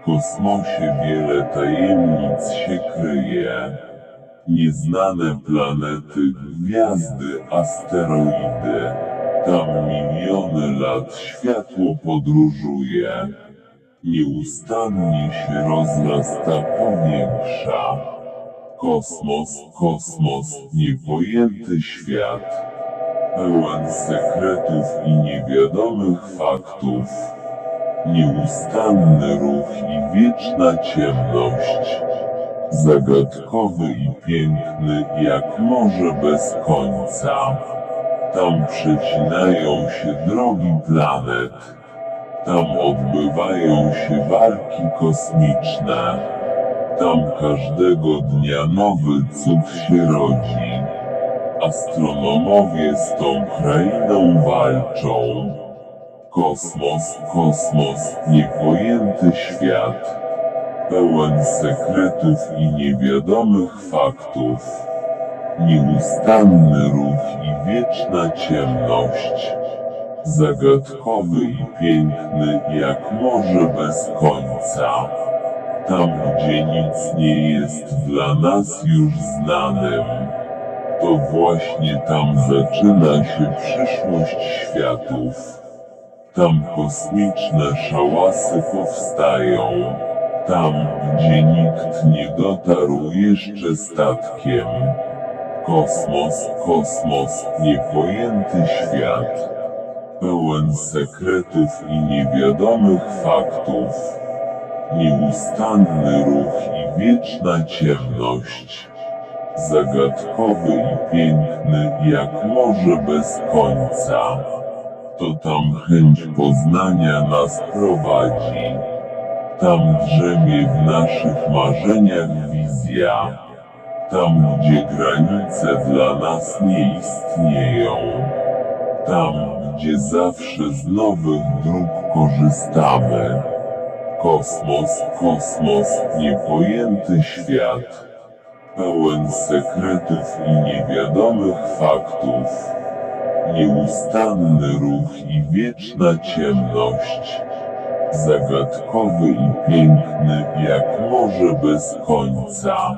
W kosmosie wiele tajemnic się kryje. Nieznane planety, gwiazdy, asteroidy. Tam miliony lat światło podróżuje. Nieustannie się rozrasta, powiększa. Kosmos, kosmos, niepojęty świat. Pełen sekretów i niewiadomych faktów. Nieustanny ruch i wieczna ciemność. Zagadkowy i piękny jak morze bez końca. Tam przecinają się drogi planet. Tam odbywają się walki kosmiczne. Tam każdego dnia nowy cud się rodzi. Astronomowie z tą krainą walczą. Kosmos, kosmos, niepojęty świat. Pełen sekretów i niewiadomych faktów. Nieustanny ruch i wieczna ciemność. Zagadkowy i piękny jak morze bez końca. Tam, gdzie nic nie jest dla nas już znanym. To właśnie tam zaczyna się przyszłość światów. Tam kosmiczne szałasy powstają. Tam, gdzie nikt nie dotarł jeszcze statkiem. Kosmos, kosmos, niepojęty świat. Pełen sekretów i niewiadomych faktów. Nieustanny ruch i wieczna ciemność. Zagadkowy i piękny jak morze bez końca. To tam chęć poznania nas prowadzi. Tam drzemie w naszych marzeniach wizja. Tam, gdzie granice dla nas nie istnieją. Tam, gdzie zawsze z nowych dróg korzystamy. Kosmos, kosmos, niepojęty świat. Pełen sekretów i niewiadomych faktów. Nieustanny ruch i wieczna ciemność. Zagadkowy i piękny jak morze bez końca.